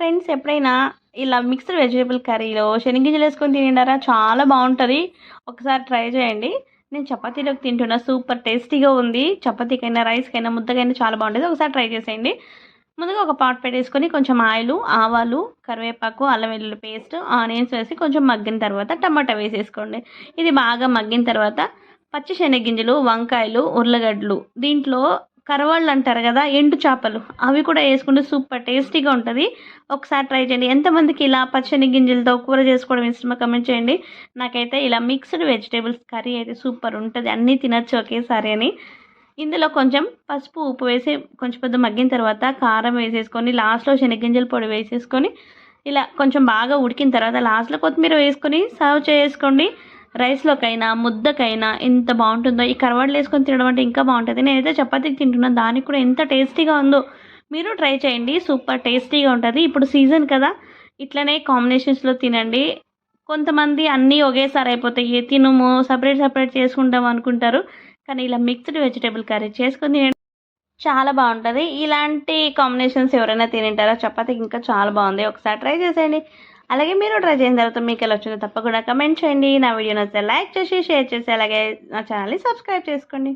Friends ఎప్పుడైనా ఇలా mixed vegetable కర్రీలో శనగింజలు వేసుకొని తినిండారా? చాలా బాగుంటుంది. ఒకసారి ట్రై చేయండి. నేను చపాతీలోకి తింటున్నా సూపర్ టేస్టీగా ఉంది. చపాతీకైనా రైస్కైనా ముద్దకైనా చాలా బాగుంటుంది. ఒకసారి ట్రై చేసేయండి. ముందుగా ఒక పాట్ పెట్టేసుకొని కొంచెం ఆయిల్ ఆవాలు కరివేపాకు అల్లం వెల్లుల్లి పేస్ట్ ఆనియన్స్ వేసి కొంచెం మగ్గిన తర్వాత టమాటా వేసేసుకోండి. ఇది బాగా మగ్గిన తర్వాత పచ్చి శనగింజలు వంకాయలు ఉర్లగడ్డలు దీంట్లో కరవాళ్ళు అంటారు కదా ఎండు చేపలు. అవి కూడా వేసుకుంటే సూపర్ టేస్టీగా ఉంటుంది. ఒకసారి ట్రై చేయండి. ఎంతమందికి ఇలా పచ్చని గింజలతో కూర చేసుకోవడం ఇష్టమో కమెంట్ చేయండి. నాకైతే ఇలా మిక్స్డ్ వెజిటేబుల్స్ కర్రీ అయితే సూపర్ ఉంటుంది. అన్నీ తినచ్చు ఒకేసారి అని. ఇందులో కొంచెం పసుపు ఉప్పు వేసి కొంచెం పెద్ద మగ్గిన తర్వాత కారం వేసేసుకొని లాస్ట్లో శనగింజల పొడి వేసేసుకొని ఇలా కొంచెం బాగా ఉడికిన తర్వాత లాస్ట్లో కొత్తిమీర వేసుకొని సర్వ్ చేసుకోండి. రైస్లోకైనా ముద్దకైనా ఎంత బాగుంటుందో? ఈ కరవాడలు వేసుకొని తినడం అంటే ఇంకా బాగుంటుంది. నేనైతే చపాతీకి తింటున్నాను దానికి కూడా ఎంత టేస్టీగా ఉందో మీరు ట్రై చేయండి. సూపర్ టేస్టీగా ఉంటుంది. ఇప్పుడు సీజన్ కదా. ఇట్లనే కాంబినేషన్స్లో తినండి. కొంతమంది అన్నీ ఒకేసారి అయిపోతాయి. తినుము సపరేట్ సపరేట్ చేసుకుంటాం అనుకుంటారు. కానీ ఇలా మిక్స్డ్ వెజిటేబుల్ కర్రీ చేసుకొని తినండి. చాలా బాగుంటుంది. ఇలాంటి కాంబినేషన్స్ ఎవరైనా తినింటారా? చపాతీకి ఇంకా చాలా బాగుంది. ఒకసారి ట్రై చేసేయండి. అలాగే మీరు ట్రై చేసిన తర్వాత మీకు ఎలా వచ్చిందో తప్పకుండా కమెంట్ చేయండి. నా వీడియో నచ్చితే లైక్ చేసి షేర్ చేసి అలాగే నా ఛానల్ని సబ్స్క్రైబ్ చేసుకోండి.